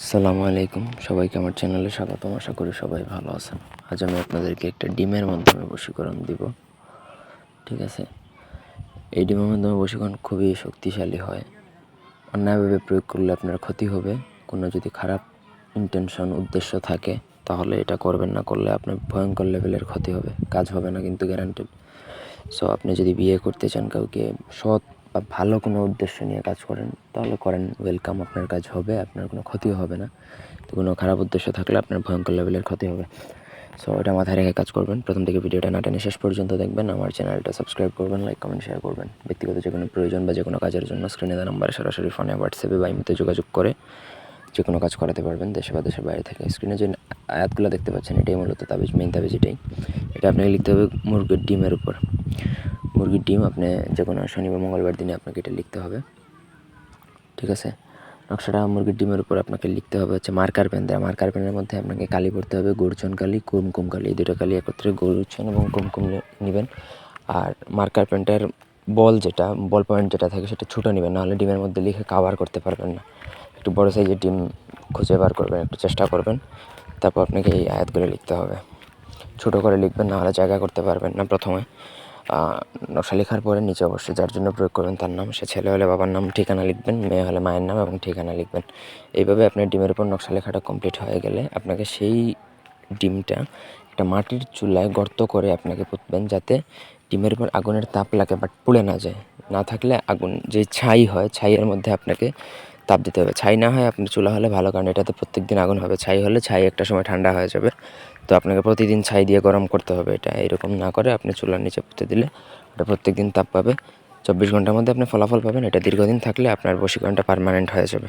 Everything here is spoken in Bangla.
আসসালামু আলাইকুম। সবাইকে আমার চ্যানেলে স্বাগতম। আশা করি সবাই ভালো আছেন। আজ আমি আপনাদেরকে একটা ডিমের মাধ্যমে বশীকরণ দিব। ঠিক আছে? এই ডিমের মাধ্যমে বশীকরণ খুবই শক্তিশালী হয়। অন্যায়ভাবে প্রয়োগ করলে আপনার ক্ষতি হবে। কোনো যদি খারাপ ইন্টেনশন উদ্দেশ্য থাকে, তাহলে এটা করবেন না। করলে আপনার ভয়ঙ্কর লেভেলের ক্ষতি হবে। কাজ হবে না কিন্তু গ্যারান্টেড সো আপনি যদি বিয়ে করতে চান কাউকে, সৎ বা ভালো কোনো উদ্দেশ্য নিয়ে কাজ করেন, তাহলে করেন ওয়েলকাম আপনার কাজ হবে, আপনার কোনো ক্ষতিও হবে না। তো কোনো খারাপ উদ্দেশ্য থাকলে আপনার ভয়ঙ্কর লেভেলের ক্ষতি হবে। সো এটা মাথায় রেখে কাজ করবেন। প্রথম থেকে ভিডিওটা না টেনে শেষ পর্যন্ত দেখবেন। আমার চ্যানেলটা সাবস্ক্রাইব করবেন লাইক কমেন্ট শেয়ার করবেন। ব্যক্তিগত যে কোনো প্রয়োজন বা যে কোনো কাজের জন্য স্ক্রিনে দেওয়া নাম্বারে সরাসরি ফোনে হোয়াটসঅ্যাপে বা ইমোতে যোগাযোগ করে যে কোনো কাজ করাতে পারবেন, দেশে বা দেশের বাইরে থেকে। স্ক্রিনে যে আয়াতগুলো দেখতে পাচ্ছেন, এটাই মূলত তাবিজ মেইন তাবিজ এটাই। এটা আপনাকে লিখতে হবে মুরগির ডিমের উপর। মুরগির ডিম আপনি যে কোনো শনি বা মঙ্গলবার দিনে আপনাকে এটা লিখতে হবে। ঠিক আছে? নকশাটা মুরগির ডিমের উপর আপনাকে লিখতে হবে হচ্ছে মার্কার পেন দেওয়া মার্কার পেনের মধ্যে আপনাকে কালি পড়তে হবে, গরুচন কালি কুমকুম কালি, এই দুটো কালি একত্রে গরুচন এবং কুমকুম নেবেন। আর মার্কার পেনটার বল যেটা, বল পয়েন্ট যেটা থাকে সেটা ছোটো নেবেন, নাহলে ডিমের মধ্যে লিখে কাভার করতে পারবেন না। একটু বড় সাইজের ডিম খুঁজে বার করবেন, একটু চেষ্টা করবেন। তারপর আপনাকে এই আয়াতগুলো লিখতে হবে। ছোটো করে লিখবেন, নাহলে জায়গা করতে পারবেন না প্রথমে। নকশা লেখার পরে নিচে অবশ্যই যার জন্য প্রয়োগ করবেন তার নাম, সে ছেলে হলে বাবার নাম, ঠিকানা লিখবেন, মেয়ে হলে মায়ের নাম এবং ঠিকানা লিখবেন। এইভাবে আপনার ডিমের উপর নকশা লেখাটা কমপ্লিট হয়ে গেলে আপনাকে সেই ডিমটা একটা মাটির চুলায় গর্ত করে আপনাকে পুঁতবেন যাতে ডিমের উপর আগুনের তাপ লাগে বাট পুড়ে না যায়। না থাকলে আগুন, যে ছাই হয়, ছাইয়ের মধ্যে আপনাকে তাপ দিতে হবে। ছাই না হয় আপনার চুলা হলে ভালো, কারণ এটাতে প্রত্যেক দিন আগুন হবে। ছাই হলে ছাই একটা সময় ঠান্ডা হয়ে যাবে। তো আপনাকে প্রতিদিন ছাই দিয়ে গরম করতে হবে এটা। এরকম না করে আপনি চুলার নিচে পুঁতে দিলে ওটা প্রত্যেক দিন তাপ পাবে। চব্বিশ ঘণ্টার মধ্যে আপনি ফলাফল পাবেন। এটা দীর্ঘদিন থাকলে আপনার বশীকরণটা পারমানেন্ট হয়ে যাবে।